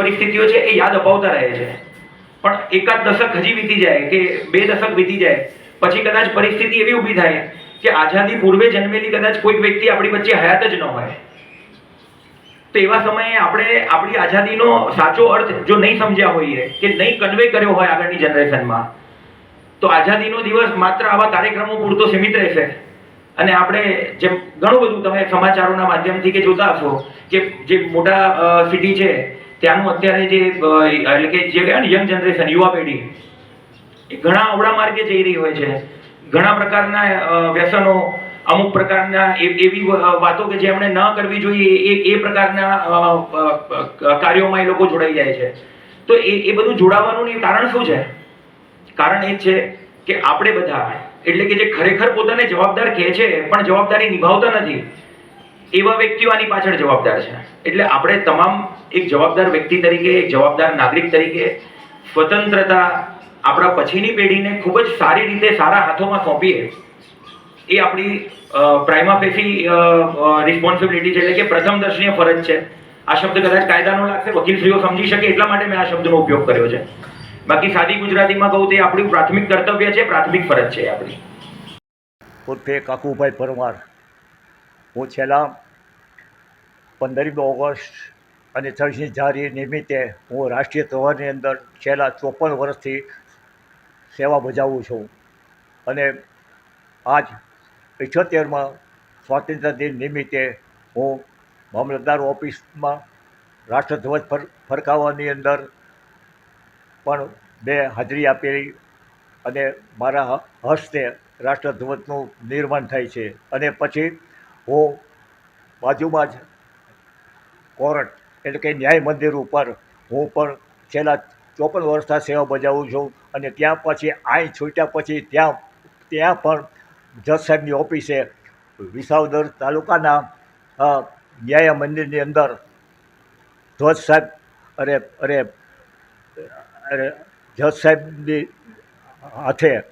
પરિસ્થિતિઓ છે એ યાદ અપાવતા રહે છે. પણ એકાદ દશક હજી વીતી જાય કે બે દશક વીતી જાય, પછી કદાચ પરિસ્થિતિ એવી ઊભી થાય કે આઝાદી પૂર્વે જન્મેલી કદાચ કોઈક વ્યક્તિ આપણી વચ્ચે હયાત જ ન હોય. તો એવા સમયે આપણે આપણી આઝાદીનો સાચો અર્થ જો નહીં સમજ્યા હોઈએ કે નહીં કન્વે કર્યો હોય આગળની જનરેશનમાં તો આઝાદીનો દિવસ માત્ર આવા કાર્યક્રમો પૂરતો સીમિત રહેશે. અને આપણે જેમ ઘણું બધું તમે સમાચારોના માધ્યમથી કે જોતા હશો કે જે મોટા સિટી છે ત્યાંનું અત્યારે જે એટલે કે જે ને યંગ જનરેશન યુવા પેઢી, એ ઘણા અવળા માર્ગે જઈ રહી હોય છે. ઘણા પ્રકારના વ્યસનો, અમુક પ્રકારના એવી વાતો કે જે એમણે ન કરવી જોઈએ, એ એ પ્રકારના કાર્યોમાં એ લોકો જોડાઈ જાય છે. તો એ એ બધું જોડાવાનું કારણ શું છે? કારણ એ છે કે આપણે બધા, એટલે કે જે ખરેખર પોતાને જવાબદાર કહે છે, પણ જવાબદારી નિભાવતા નથી. એવા વ્યક્તિઓ આની પાછળ જવાબદાર છે. એટલે આપણે તમામ એક જવાબદાર વ્યક્તિ તરીકે, એક જવાબદાર નાગરિક તરીકે સ્વતંત્રતા આપણા પછીની પેઢીને ખૂબ જ સારી રીતે સારા હાથોમાં સોંપીએ એ આપણી પ્રાઇમા ફેસી રિસ્પોન્સિબિલિટી છે. એટલે કે પ્રથમ દર્શનીય ફરજ છે. આ શબ્દ કદાચ કાયદાનો લાગશે, વકીલશ્રીઓ સમજી શકે એટલા માટે મેં આ શબ્દનો ઉપયોગ કર્યો છે. બાકી સાદી ગુજરાતીમાં કહું તે આપણું પ્રાથમિક કર્તવ્ય છે, પ્રાથમિક ફરજ છે આપણી. ઉર્ફે કાકુભાઈ પરમાર. હું છેલ્લા પંદરમી ઓગસ્ટ અને છવ્વીસમી જાન્યુઆરી નિમિત્તે હું રાષ્ટ્રીય તહેવારની અંદર છેલ્લા ચોપન વર્ષથી સેવા બજાવું છું. અને આજ ઇઠ્યોતેરમાં સ્વાતંત્ર્ય દિન નિમિત્તે હું મામલતદાર ઓફિસમાં રાષ્ટ્રધ્વજ ફર, ફરકાવવાની અંદર પણ બે હાજરી આપેલી અને મારા હસ્તે રાષ્ટ્રધ્વજનું નિર્માણ થાય છે. અને પછી હું બાજુમાં જ કોર્ટ એટલે કે ન્યાય મંદિર ઉપર હું પણ છેલ્લા ચોપન વર્ષના સેવા બજાવું છું અને ત્યાં પછી અહીં છૂટ્યા પછી ત્યાં ત્યાં પણ જજ સાહેબની ઓફિસે વિસાવદર તાલુકાના ન્યાય મંદિરની અંદર ધ્વજ સાહેબ, અરે અરે અરે, જજ સાહેબની હાથે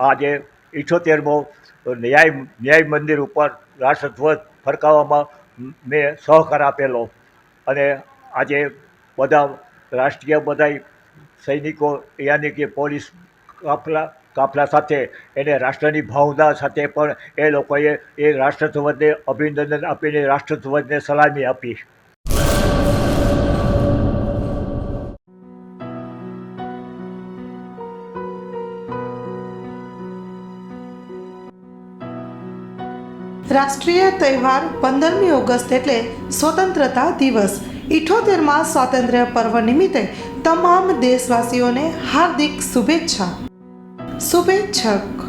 આજે ઇઠ્યોતેરમો ન્યાય ન્યાય મંદિર ઉપર રાષ્ટ્રધ્વજ ફરકાવવામાં મેં સહકાર આપેલો. અને આજે બધા રાષ્ટ્રીય બધા સૈનિકો યાની કે પોલીસ કાફલા કાફલા સાથે, એને રાષ્ટ્રની ભાવના સાથે પણ એ લોકોએ એ રાષ્ટ્રધ્વજને અભિનંદન આપીને રાષ્ટ્રધ્વજને સલામી આપી. રાષ્ટ્રીય તહેવાર પંદરમી ઓગસ્ટ એટલે સ્વતંત્રતા દિવસ. ઇઠોતેરમાં સ્વાતંત્ર્ય પર્વ નિમિત્તે તમામ દેશવાસીઓને હાર્દિક શુભેચ્છા. શુભેચ્છક.